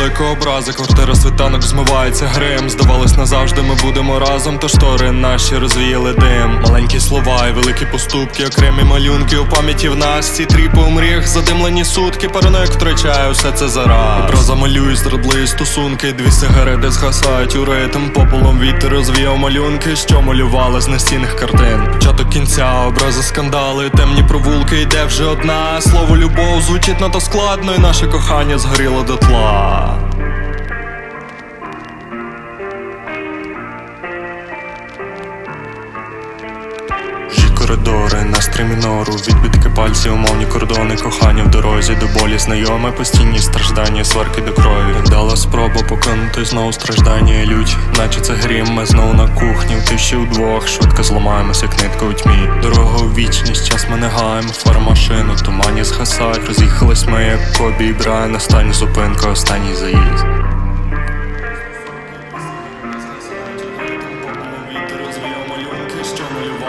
великого образи, квартира світанок змивається грим. Здавалось, назавжди ми будемо разом, то штори наші розвіяли дим. Маленькі слова і великі поступки, окремі малюнки у пам'яті в нас. Ці тріпи у задимлені сутки, параноїк втрачає усе це зараз. Образа малює зрадливі стосунки, дві сигарети згасають у ритм. Пополом вітер розвіяв малюнки, що малювали з настінних картин. Початок кінця, образи скандали, темні провулки, йде вже одна. Слово любов звучить надто складно, і наше кохання згоріло дотла. Коридори, настрій мінору, відбитки пальців, умовні кордони, кохання в дорозі до болі знайоме, постійні страждання, сварки до крові. Дала спробу покинути знову страждання і лють, наче це грім, ми знову на кухні, в тиші вдвох, швидко зламаємося, як нитка у тьмі. Дорога у вічність, час ми не гаємо, фар машину, тумані згасають, роз'їхались ми, як Кобі і Брайан, остання зупинка, останній заїзд.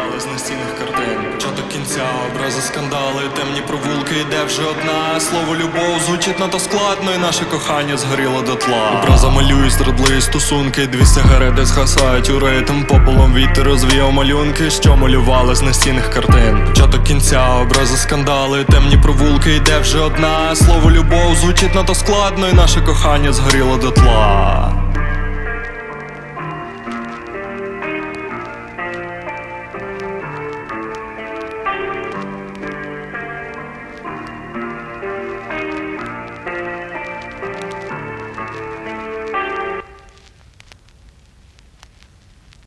Що з настінних картин. Початок кінця, образи скандали, темні провулки, йде вже одна. Слово любов звучить надто складно, і наше кохання згоріло дотла. Образа малюють зрадливі стосунки, дві сигарети згасають у ритм. Пополом вітер розвіяв малюнки, що малювали з настінних картин. Початок кінця, образи скандали, темні провулки, йде вже одна. Слово любов звучить надто складно, і наше кохання згоріло дотла.